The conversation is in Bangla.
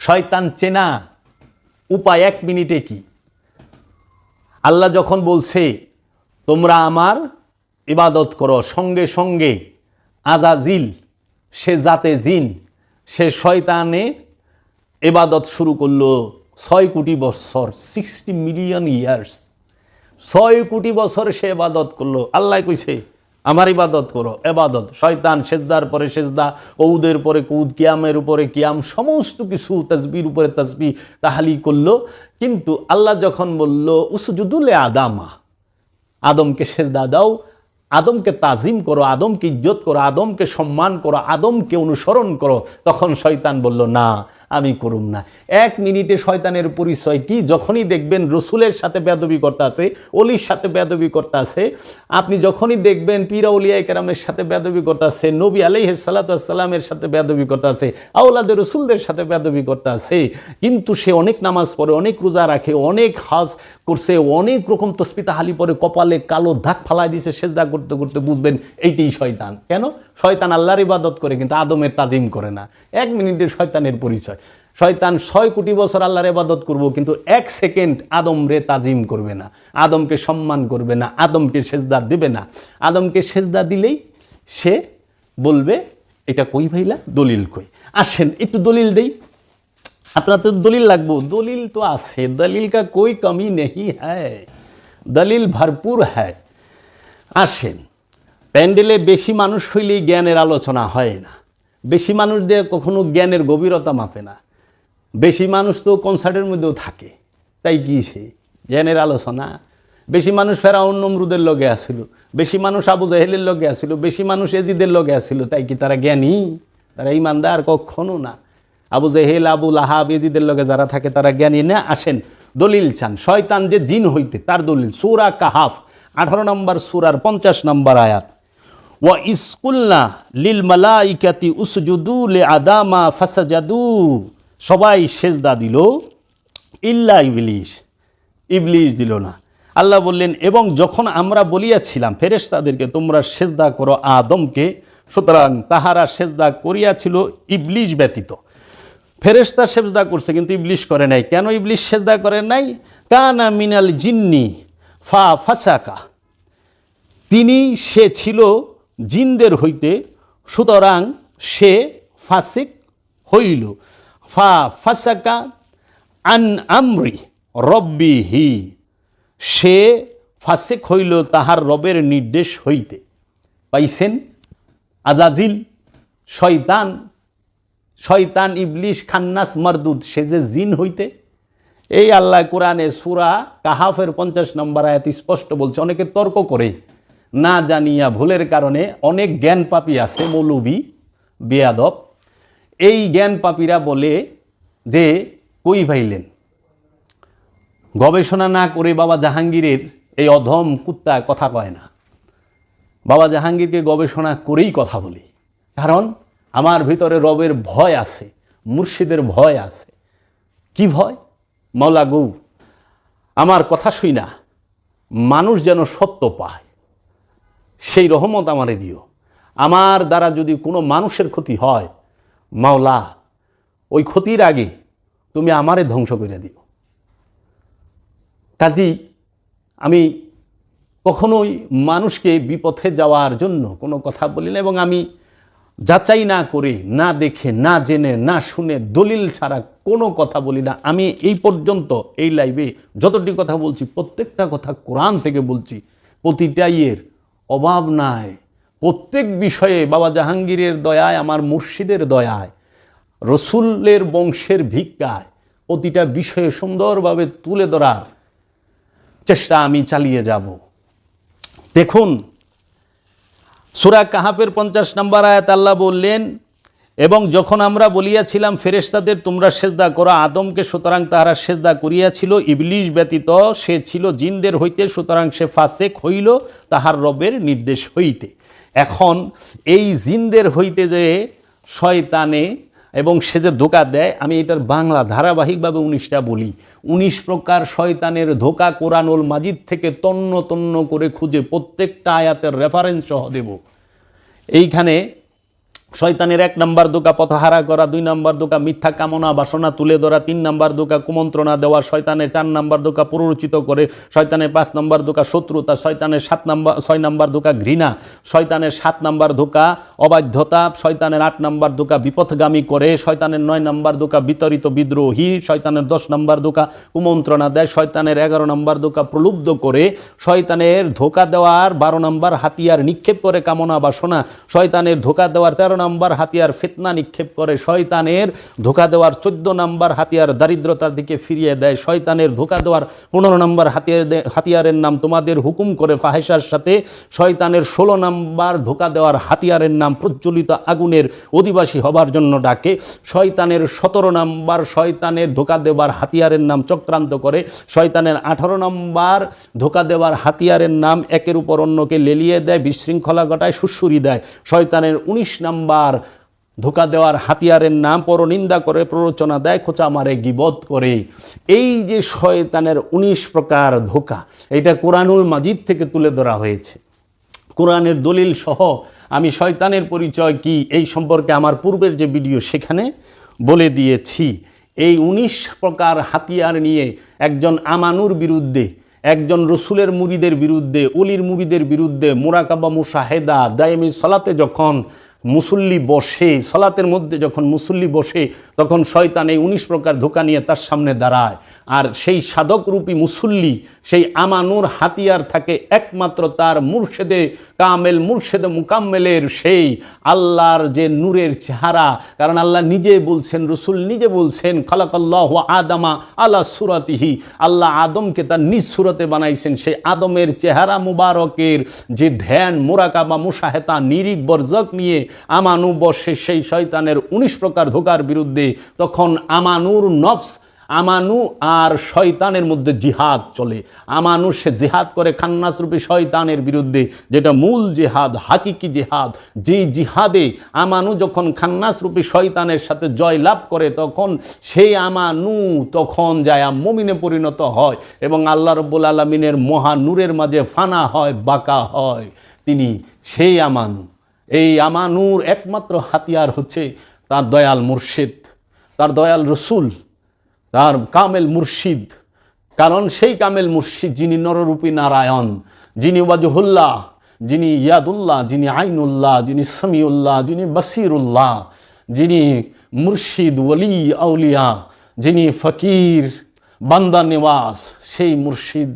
শয়তান চেনা উপায় এক মিনিটে কি? আল্লাহ যখন বলছে, তোমরা আমার ইবাদত করো, সঙ্গে সঙ্গে আজাজিল, সে জাতে জিন, সে শয়তানে এবাদত শুরু করল ছয় কোটি বছর সিক্সটি মিলিয়ন ইয়ার্স ছয় কোটি বছর সে এবাদত করল। আল্লাহ কইছে আমার ইবাদত করো, এবাদত। শয়তান সেজদার পরে সেজদা, ঔদের পরে কৌদ, কিয়ামের উপরে কিয়াম, সমস্ত কিছু তসবির উপরে তসবি তাহালি করল। কিন্তু আল্লাহ যখন বলল, উসুজুদুলে আদামা আদমকে সেজদা দাও, আদমকে তাজিম করো, আদমকে ইজ্জত করো, আদমকে সম্মান করো, আদমকে অনুসরণ করো, তখন শয়তান বলল, না আমি করুম না। এক মিনিটে শয়তানের পরিচয় কি? যখনই দেখবেন রসুলের সাথে বেদবি করতে আছে, অলির সাথে বেদবি করতে আছে, আপনি যখনই দেখবেন পীরা উলিয়া কেরামের সাথে বেদবি করতে আছে, নবী আলাইহ সালাতামের সাথে বেদবি করতে আছে আউলাদের রসুলদের সাথে বেদবি করতে আছে, কিন্তু সে অনেক নামাজ পড়ে, অনেক রোজা রাখে, অনেক হাজ করছে, অনেক রকম তসপিতা হালি পরে কপালে কালো দাগ ফালাই দিছে, সেজদা করতে করতে বুঝবেন এইটাই শয়তান। কেন? শয়তান আল্লাহর ইবাদত করে, কিন্তু আদমের তাজিম করে না। এক মিনিটে শয়তানের পরিচয়। শয়তান ছয় কোটি বছর আল্লাহর ইবাদত করব, কিন্তু এক সেকেন্ড আদম রে তাজিম করবে না, আদমকে সম্মান করবে না, আদমকে সেজদা দেবে না। আদমকে সেজদা দিলেই সে বলবে, এটা কই ভাইলা? দলিল কই? আসেন, একটু দলিল দেই। আপনার তো দলিল লাগবো? দলিল তো আছে, দলিল কা কোই কমি নেই হ্যায়? দলিল ভরপুর হ্যায়। আসেন, প্যান্ডেলে বেশি মানুষ হইলেই জ্ঞানের আলোচনা হয় না। বেশি মানুষ দিয়ে কখনো জ্ঞানের গভীরতা মাপে না। বেশি মানুষ তো কনসার্টের মধ্যেও থাকে। তাই কি সে? জ্ঞানের আলোচনা। বেশি মানুষ ফেরাউন নমরুদের লগে আসিল বেশি মানুষ আবু জাহেলের লগে আসিল বেশি মানুষ এজিদের লগে আসিল তাই কি তারা জ্ঞানী? তারা ইমানদার? কখনো না। আবু জাহেল, আবু লাহাব এজিদের লগে যারা থাকে, তারা জ্ঞানী না, আসেন। দলিল চান। শয়তান যে জিন হইতে, তার দলিল। সুরা কাহাফ, আঠারো নম্বর সুরার পঞ্চাশ নম্বর আয়াত। ওয়া ইসকুল্লা লিল মালাইকাতি উসজুদু লে আদামা ফাসাজাদু। সবাই সেজদা দিল, ইল্লা ইবলিশ ইবলিশ দিল না। আল্লাহ বললেন, এবং যখন আমরা বলিয়াছিলাম, ফেরেশতাদেরকে, তোমরা সেজদা করো আদমকে, সুতরাং তাহারা সেজদা করিয়াছিল ইবলিশ ব্যতীত। ফেরেশতা সেজদা করছে, কিন্তু ইবলিশ করে নাই। কেন ইবলিশ সেজদা করে নাই? কানা মিনাল জিন্নি ফা ফাসাকা। তিনি, সে ছিল জিনদের হইতে, সুতরাং সে ফাসিক হইল। ফা ফাসাকা আন আমরি রব্বিহি। সে ফাসেক হইল তাহার রবের নির্দেশ হইতে। পাইছেন? আজাজিল, শয়তান শয়তান, ইবলিশ, খান্নাস, মারদুদ, সে যে জিন হইতে। এই আল্লাহ কোরআনে সুরা কাহাফের পঞ্চাশ নম্বর আয়াত স্পষ্ট বলছে, অনেকে তর্ক করে, না জানিয়া ভুলের কারণে অনেক জ্ঞান পাপি আছে, মৌলবি, বেয়াদব। এই জ্ঞান পাপীরা বলে যে, কই ভাইলেন? গবেষণা না করে বাবা জাহাঙ্গীরের এই অধম কুত্তা কথা কয় না। বাবা জাহাঙ্গীরকে গবেষণা করেই কথা বলি। কারণ আমার ভিতরে রবের ভয় আছে, মুর্শিদের ভয় আছে। কি ভয়? মাওলা গৌ, আমার কথা শুই না। মানুষ যেন সত্য পায়। সেই রহমত আমারে দিও। আমার দ্বারা যদি কোনো মানুষের ক্ষতি হয় মাওলা, ওই ক্ষতির আগে তুমি আমারে ধ্বংস করে দিও। কাজী, আমি কখনোই মানুষকে বিপথে যাওয়ার জন্য কোনো কথা বলি না এবং আমি যাচাই না করে, না দেখে, না জেনে, না শুনে দলিল ছাড়া কোনো কথা বলি না। আমি এই পর্যন্ত এই লাইভে যতটি কথা বলছি, প্রত্যেকটা কথা কোরআন থেকে বলছি। প্রতিটাইয়ের অভাব নাই। প্রত্যেক বিষয়ে বাবা জাহাঙ্গীরের দয়ায়, আমার মুর্শিদের দয়ায়, রসুলের বংশের ভিক্ষায় প্রতিটা বিষয়ে সুন্দরভাবে তুলে ধরার চেষ্টা আমি চালিয়ে যাব। দেখুন, সুরা কাহাপের পঞ্চাশ নম্বর আয়াত আল্লাহ বললেন এবং যখন আমরা বলিয়াছিলাম, ফেরেশতাদের, তোমরা সেজদা করো। আদমকে সুতরাং তাহারা সেজদা করিয়াছিল। ইবলিশ ব্যতীত সে ছিল জিনদের হইতে, সুতরাং সে ফাসেক হইল তাহার রবের নির্দেশ হইতে। এখন এই জিনদের হইতে যে শয়তানে এবং সে যে ধোকা দেয়, আমি এটার বাংলা ধারাবাহিকভাবে উনিশটা বলি। উনিশ প্রকার শয়তানের ধোকা কোরআনুল মাজিদ থেকে তন্ন তন্ন করে খুঁজে প্রত্যেকটা আয়াতের রেফারেন্স সহ দেব। এইখানে শয়তানের এক নাম্বার দোকা পথহারা করা দুই নাম্বার দোকা মিথ্যা কামনা বাসনা তুলে ধরা তিন নাম্বার দোকা কুমন্ত্রণা দেওয়া শয়তানের চার নাম্বার দোকা প্ররোচিত করে শয়তানের পাঁচ নাম্বার দোকা শত্রুতা শয়তানের সাত নাম্বার ছয় নাম্বার দোকা ঘৃণা শয়তানের সাত নাম্বার ধোকা অবাধ্যতা শয়তানের আট নাম্বার দোকা বিপথগামী করে শয়তানের নয় নাম্বার দোকা বিতরিত বিদ্রোহী শয়তানের দশ নাম্বার দোকা কুমন্ত্রণা দেয় শয়তানের এগারো নাম্বার দোকা প্রলুব্ধ করে শয়তানের ধোকা দেওয়ার বারো নাম্বার হাতিয়ার নিক্ষেপ করে কামনা বাসনা শয়তানের ধোকা দেওয়ার তেরো নাম্বার হাতিয়ার ফিতনা নিক্ষেপ করে শয়তানের, ধোকা দেওয়ার চোদ্দ নাম্বার হাতিয়ার দারিদ্রতার দিকে ফিরিয়ে দেয় শয়তানের, ধোকা দেওয়ার পনেরো নাম্বার হাতিয়ার হাতিয়ারের নাম তোমাদের হুকুম করে ফাহেসার সাথে শয়তানের ষোলো নাম্বার ধোকা দেওয়ার হাতিয়ারের নাম প্রজ্বলিত আগুনের অধিবাসী হবার জন্য ডাকে। শয়তানের সতেরো নাম্বার শয়তানের ধোকা দেওয়ার হাতিয়ারের নাম চক্রান্ত করে। শয়তানের আঠারো নাম্বার ধোকা দেওয়ার হাতিয়ারের নাম একের উপর অন্যকে লেলিয়ে দেয়, বিশৃঙ্খলা ঘটায় সুসুরি দেয়। শয়তানের উনিশ নাম্বার ধোকা দেওয়ার হাতিয়ারের নাম পরনিন্দা করে, প্ররোচনা দেয় খোঁচা মারে গিবত করে। এই যে শয়তানের উনিশ প্রকার ধোকা, এটা কোরআনুল মাজিদ থেকে তুলে ধরা হয়েছে। কোরআনের দলিল সহ আমি শয়তানের পরিচয় কি, এই সম্পর্কে আমার পূর্বের যে ভিডিও সেখানে বলে দিয়েছি। এই উনিশ প্রকার হাতিয়ার নিয়ে একজন আমানুর বিরুদ্ধে, একজন রসুলের মুরিদের বিরুদ্ধে, অলির মুরিদের বিরুদ্ধে মোরাকাবা মুশাহেদা দায়েমি সলাতে যখন মুসল্লি বসে, সলাতের মধ্যে যখন মুসল্লি বসে, তখন শয়তান এই উনিশ প্রকার ধোকা নিয়ে তার সামনে দাঁড়ায়। আর সেই সাধকরূপী মুসল্লি, সেই আমানুর হাতিয়ার থাকে একমাত্র তার মুর্শেদে কামেল, মুর্শেদে মুকাম্মেলের সেই আল্লাহর যে নূরের চেহারা। কারণ আল্লাহ নিজে বলছেন, রসুল নিজে বলছেন, খালাকাল্লাহ আদামা আলা সুরাতিহি। আল্লাহ আদমকে তার নিজ সুরতে বানাইছেন, সেই আদমের চেহারা মুবারকের যে ধ্যান, মোরাকাবা মুসাহেতা নিরিক বর্জক নিয়ে আমানু বসে সেই শয়তানের উনিশ প্রকার ধোকার বিরুদ্ধে তখন আমানুর নফস, আমানু আর শয়তানের মধ্যে জিহাদ চলে। আমানু সে জিহাদ করে খান্নাস রূপী শয়তানের বিরুদ্ধে, যেটা মূল জিহাদ, হাকিকি জিহাদ। যেই জিহাদে আমানু যখন খান্নাস রূপী শয়তানের সাথে জয় লাভ করে, তখন সেই আমানু তখন যায় মমিনে পরিণত হয় এবং আল্লাহ রব্বুল আলমিনের মহানুরের মাঝে ফানা হয়, বাঁকা হয়। তিনি সেই আমানু। এই আমানুর একমাত্র হাতিয়ার হচ্ছে তার দয়াল মুর্শিদ, তার দয়াল রসুল, তার কামেল মুর্শিদ। কারণ সেই কামেল মুর্শিদ যিনি নররূপী নারায়ণ, যিনি ওয়াজহুল্লাহ, যিনি ইয়াদুল্লাহ, যিনি আইনুল্লাহ, যিনি সামিউল্লাহ, যিনি বসিরুল্লাহ, যিনি মুর্শিদ ওলি আউলিয়া, যিনি ফকির, বান্দা নিবাস সেই মুর্শিদ